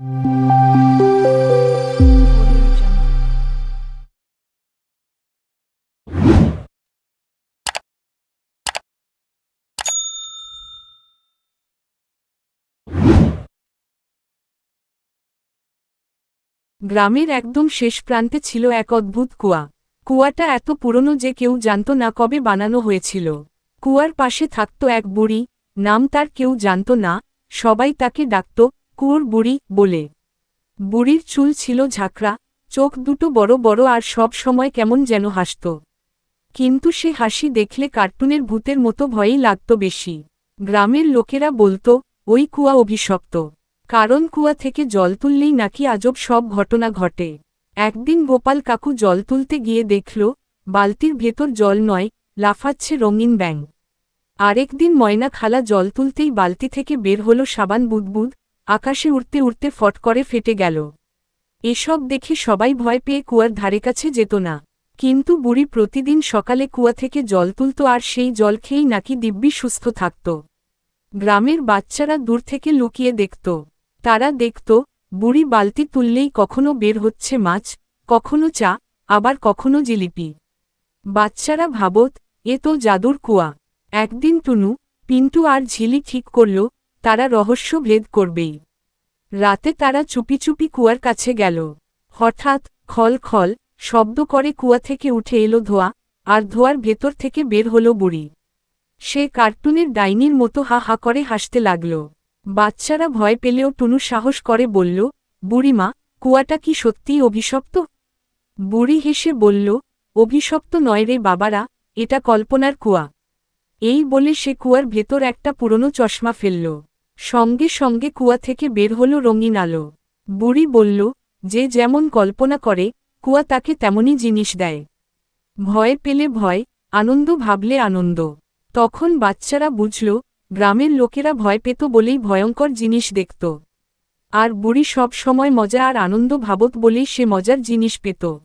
গ্রামের একদম শেষ প্রান্তে ছিল এক অদ্ভুত কুয়া। কুয়াটা এত পুরনো যে কেউ জানত না কবে বানানো হয়েছিল। কুয়ার পাশে থাকত এক বুড়ি, নাম তার কেউ জানত না, সবাই তাকে ডাকত কুয়োর বুড়ি, বলে। বুড়ির চুল ছিল ঝাঁকড়া, চোখ দুটো বড় বড় আর সব সময় কেমন যেন হাসত। কিন্তু সে হাসি দেখলে কার্টুনের ভূতের মতো ভয়ই লাগত বেশি। গ্রামের লোকেরা বলতো, ওই কুয়া অভিশপ্ত। কারণ কুয়া থেকে জল তুললেই নাকি আজব সব ঘটনা ঘটে। একদিন গোপাল কাকু জল তুলতে গিয়ে দেখল, বালতির ভেতর জল নয়, লাফাচ্ছে রঙিন ব্যাং আরেকদিন ময়না খালা জল তুলতেই বালতি থেকে বের হল সাবান বুদবুদ আকাশে উড়তে উড়তে ফট করে ফেটে গেল। এসব দেখে সবাই ভয় পেয়ে কুয়ার ধারে কাছে যেত না। কিন্তু বুড়ি প্রতিদিন সকালে কুয়া থেকে জল তুলত আর সেই জল খেয়েই নাকি দিব্যি সুস্থ থাকত। গ্রামের বাচ্চারা দূর থেকে লুকিয়ে দেখত। তারা দেখত, বুড়ি বালতি তুললেই কখনো বের হচ্ছে মাছ, কখনো চা, আবার কখনো জিলিপি। বাচ্চারা ভাবত, এ তো জাদুর কুয়া। একদিন টুনু, পিন্টু আর ঝিলি ঠিক করল তারা রহস্য ভেদ করবেই। রাতে তারা চুপি চুপি কুয়ার কাছে গেল। হঠাৎ খল খল শব্দ করে কুয়া থেকে উঠে এলো ধোয়া, আর ধোয়ার ভেতর থেকে বের হলো বুড়ি। সে কার্টুনের ডাইনির মতো হা হা করে হাসতে লাগল। বাচ্চারা ভয় পেলেও টুনু সাহস করে বলল বুড়িমা কুয়াটা কি সত্যিই অভিশপ্ত? বুড়ি হেসে বলল, অভিশপ্ত নয় রে বাবারা, এটা কল্পনার কুয়া। এই বলে সে কুয়ার ভেতর একটা পুরনো চশমা ফেলল। সঙ্গে সঙ্গে কুয়া থেকে বের হল রঙিন আলো। বুড়ি বলল, যে যেমন কল্পনা করে, কুয়া তাকে তেমনই জিনিস দেয়। ভয় পেলে ভয়, আনন্দ ভাবলে আনন্দ। তখন বাচ্চারা বুঝল, গ্রামের লোকেরা ভয় পেত বলেই ভয়ঙ্কর জিনিস দেখত। আর বুড়ি সব সময় মজা আর আনন্দ ভাবত বলেই সে মজার জিনিস পেত।